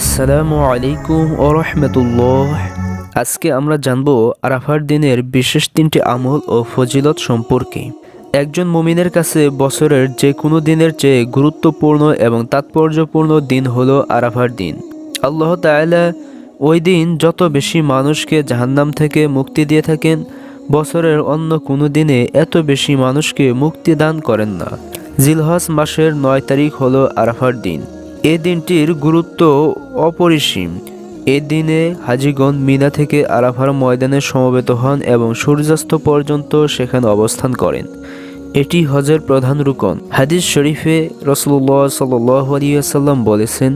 আসসালামু আলাইকুম ও রহমতুল্লাহ। আজকে আমরা জানব আরাফার দিনের বিশেষ তিনটি আমল ও ফজিলত সম্পর্কে। একজন মুমিনের কাছে বছরের যে কোনো দিনের চেয়ে গুরুত্বপূর্ণ এবং তাৎপর্যপূর্ণ দিন হলো আরাফার দিন। আল্লাহ তাআলা ওই দিন যত বেশি মানুষকে জাহান্নাম থেকে মুক্তি দিয়ে থাকেন, বছরের অন্য কোনো দিনে এত বেশি মানুষকে মুক্তি দান করেন না। জিলহজ মাসের নয় তারিখ হলো আরাফার দিন। এ দিনটির গুরুত্ব অপরিসীম। এ দিনে হাজিগণ মিনা থেকে আরাফার ময়দানে সমবেত হন এবং সূর্যাস্ত পর্যন্ত সেখানে অবস্থান করেন। এটি হজের প্রধান রুকন। হাদিস শরীফে রসুল্লাহ সাল্লাম বলেছেন,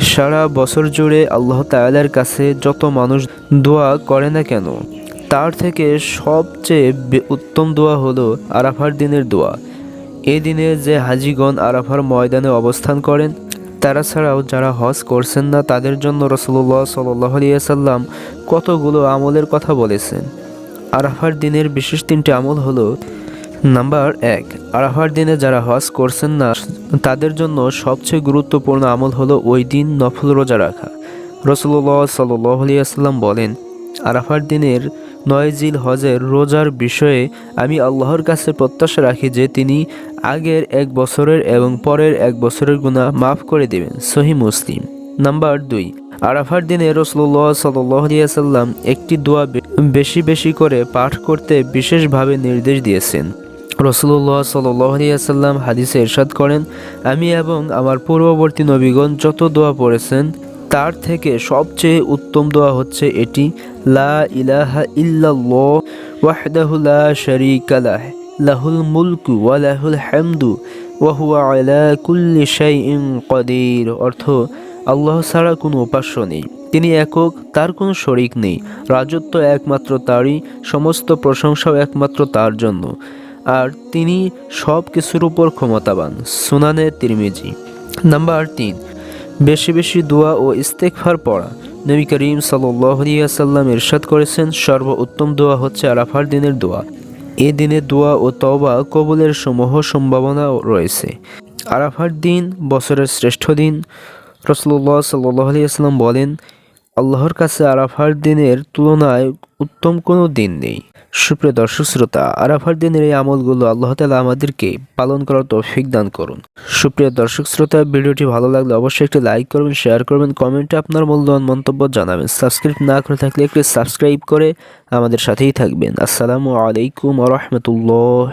সারা বছর জুড়ে আল্লাহ তাআলার কাছে যত মানুষ দোয়া করে না কেন, তার থেকে সবচেয়ে উত্তম দোয়া হলো আরাফার দিনের দোয়া। এ দিনে যে হাজিগণ আরাফার ময়দানে অবস্থান করেন তারা ছাড়াও যারা হজ করছেন না, তাদের জন্য রসুল্লাহ সাল্লাহ সাল্লাম কতগুলো আমলের কথা বলেছেন। আরাফার দিনের বিশেষ তিনটি আমল হল, নাম্বার এক, আরাফার দিনে যারা হজ করছেন না, তাদের জন্য সবচেয়ে গুরুত্বপূর্ণ আমল হলো ওই দিন নফল রোজা রাখা। রসুল্লাহ সাল্লাম বলেন আরাফার দিনের নয় জিল হজের রোজার বিষয়ে আমি আল্লাহর কাছে প্রত্যাশা রাখি যে তিনি আগের এক বছরের এবং পরের এক বছরের গুণা মাফ করে দেবেন। সহি মুসলিম। নাম্বার দুই, আরাফার দিনে রসুল্লাহ সাল্লাম একটি দোয়া বেশি বেশি করে পাঠ করতে বিশেষভাবে নির্দেশ দিয়েছেন। রসুল্লাহ সাল্লাম হাদিসে এরশাদ করেন, আমি এবং আমার পূর্ববর্তী নবীগণ যত দোয়া পড়েছেন তার থেকে সবচেয়ে উত্তম দোয়া হচ্ছে এটি, লা ইলাহা ইল্লাল্লাহ ওয়াহদাহু লা শারীকা লাহ, লাহুল মুলকু ওয়া লাহুল হামদু ওয়া হুয়া আলা কুল্লি শাইইন অর্থ, আল্লাহ ছাড়া কোনো উপাস্য নেই। তিনি একক, তার কোনো শরিক নেই। রাজত্ব একমাত্র তারই, সমস্ত প্রশংসাও একমাত্র তার জন্য। আর তিনি সব কিছুর উপর ক্ষমতাবান। সুনানে তিরমিজি। নাম্বার তিন বেশি বেশি দোয়া ও ইস্তেকফার পড়া। নবী করিম সাল্লাম ইরশাদ করেছেন সর্ব উত্তম দোয়া হচ্ছে আরাফার দিনের দোয়া। এ দিনে দোয়া ও তবা কবুলের সমূহ সম্ভাবনা রয়েছে। আরাফার দিন, বছরের শ্রেষ্ঠ দিন। রসুল্লাহ সাল্লাম বলেন আল্লাহর কাছে আরাফার দিনের তুলনায় উত্তম কোনো দিন নেই। সুপ্রিয় দর্শক, শ্রোতা, আরাফার দিনের এই আমলগুলো আল্লাহ তালা আমাদেরকে পালন করার তৌফিক দান করুন। সুপ্রিয় দর্শক, শ্রোতা, ভিডিওটি ভালো লাগলে অবশ্যই একটি লাইক করবেন, শেয়ার করবেন, কমেন্টে আপনার মূল্যবান মন্তব্য জানাবেন। সাবস্ক্রাইব না করে থাকলে একটি সাবস্ক্রাইব করে আমাদের সাথেই থাকবেন। আসসালামু আলাইকুম রহমতুল্লাহ।